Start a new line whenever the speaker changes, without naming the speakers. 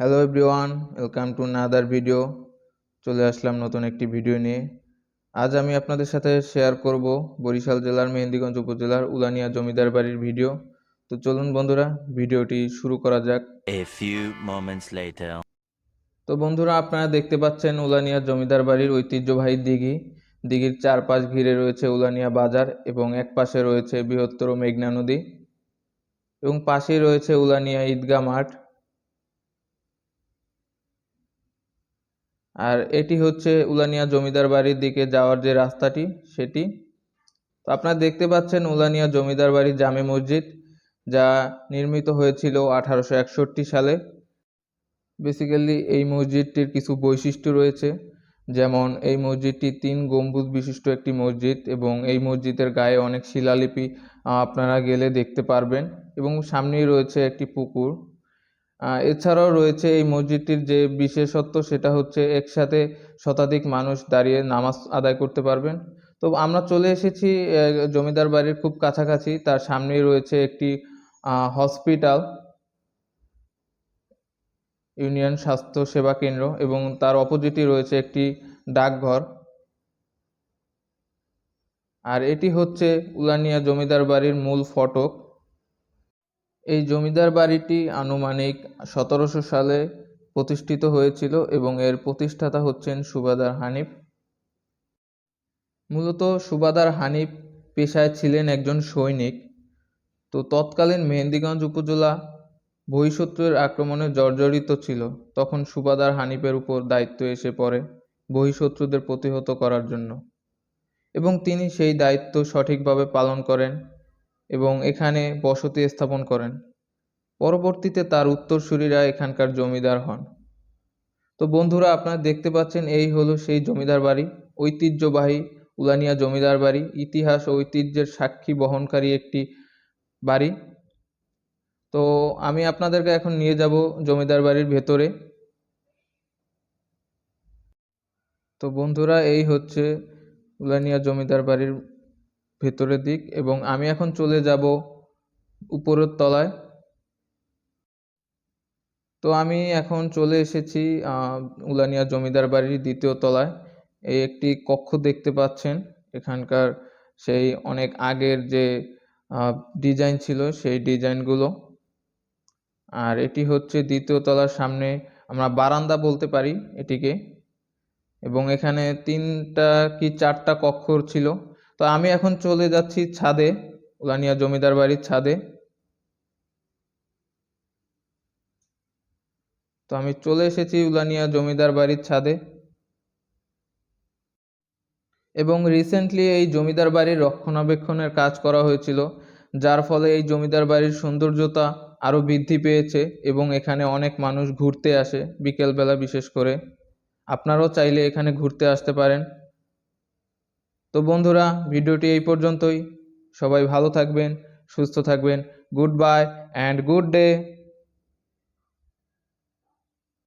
Hello everyone welcome to another video চলে আসলাম নতুন একটি ভিডিও নিয়ে। আজ আমি আপনাদের সাথে শেয়ার করব বরিশাল জেলার মেহেন্দিগঞ্জ উপজেলার উলানিয়া জমিদার বাড়ির ভিডিও তো চলুন বন্ধুরা ভিডিওটি শুরু করা যাক. তো বন্ধুরা আপনারা দেখতে পাচ্ছেন উলানিয়া জমিদার বাড়ির ঐতিহ্যবাহী দিঘি। দিঘির চারপাশ ঘিরে রয়েছে উলানিয়া বাজার এবং এক পাশে রয়েছে বৃহত্তর মেঘনা নদী। এবং পাশেই রয়েছে উলানিয়া ঈদগাহ মাঠ। আর এটি হচ্ছে উলানিয়া জমিদার বাড়ির দিকে যাওয়ার যে রাস্তাটি, সেটি। তো আপনারা দেখতে পাচ্ছেন উলানিয়া জমিদার বাড়ির জামে মসজিদ, যা নির্মিত হয়েছিল আঠারোশো একষট্টি সালে। বেসিক্যালি এই মসজিদটির কিছু বৈশিষ্ট্য রয়েছে। যেমন, এই মসজিদটি তিন গম্বুজ বিশিষ্ট একটি মসজিদ এবং এই মসজিদের গায়ে অনেক শিলালিপি আপনারা গেলে দেখতে পারবেন। এবং সামনেই রয়েছে একটি পুকুর। এছাড়াও রয়েছে এই মসজিদটির যে বিশেষত্ব, সেটা হচ্ছে একসাথে শতাধিক মানুষ দাঁড়িয়ে নামাজ আদায় করতে পারবেন। তো আমরা চলে এসেছি জমিদার বাড়ির খুব কাছাকাছি। তার সামনেই রয়েছে একটি হসপিটাল, ইউনিয়ন স্বাস্থ্য সেবা কেন্দ্র এবং তার অপোজিটই রয়েছে একটি ডাকঘর। আর এটি হচ্ছে উলানিয়া জমিদার বাড়ির মূল ফটক। এই জমিদার বাড়িটি আনুমানিক সতেরোশো সালে প্রতিষ্ঠিত হয়েছিল এবং এর প্রতিষ্ঠাতা হচ্ছেন সুবাদার হানিফ। মূলত সুবাদার হানিফ পেশায় ছিলেন একজন সৈনিক। তো তৎকালীন মেহেন্দিগঞ্জ উপজেলা বহিঃশত্রুর আক্রমণে জর্জরিত ছিল। তখন সুবাদার হানিফের উপর দায়িত্ব এসে পড়ে বহিঃশত্রুদের প্রতিহত করার জন্য। এবং তিনি সেই দায়িত্ব সঠিকভাবে পালন করেন। এবং এখানে বসতি স্থাপন করেন। পরবর্তীতে তার উত্তরসূরিরা এখানকার জমিদার হন। তো বন্ধুরা, আপনারা দেখতে পাচ্ছেন এই হলো সেই জমিদার বাড়ি, ঐতিহ্যবাহী উলানিয়া জমিদার বাড়ি, ইতিহাস ও ঐতিহ্যের সাক্ষী বহনকারী একটি বাড়ি। তো আমি আপনাদেরকে এখন নিয়ে যাব জমিদার বাড়ির ভেতরে। তো বন্ধুরা, এই হচ্ছে উলানিয়া জমিদার বাড়ির ভেতরের দিক এবং আমি এখন চলে যাব উপরের তলায়। তো আমি এখন চলে এসেছি উলানিয়া জমিদার বাড়ির দ্বিতীয় তলায়। এই একটি কক্ষ দেখতে পাচ্ছেন। এখানকার সেই অনেক আগের যে ডিজাইন ছিল সেই ডিজাইনগুলো। আর এটি হচ্ছে দ্বিতীয় তলার সামনে, আমরা বারান্দা বলতে পারি এটিকে। এবং এখানে তিনটা কি চারটা কক্ষ ছিল। তো আমি এখন চলে যাচ্ছি ছাদে উলানিয়া জমিদার বাড়ির ছাদে। তো আমি চলে এসেছি উলানিয়া জমিদার বাড়ির ছাদে। এবং রিসেন্টলি এই জমিদার বাড়ির রক্ষণাবেক্ষণের কাজ করা হয়েছিল, যার ফলে এই জমিদার বাড়ির সৌন্দর্যতা আরও বৃদ্ধি পেয়েছে এবং এখানে অনেক মানুষ ঘুরতে আসে বিকেলবেলা বিশেষ করে। আপনারাও চাইলে এখানে ঘুরতে আসতে পারেন। তো বন্ধুরা, ভিডিওটি এই পর্যন্তই। সবাই ভালো থাকবেন, সুস্থ থাকবেন। Good bye and good day.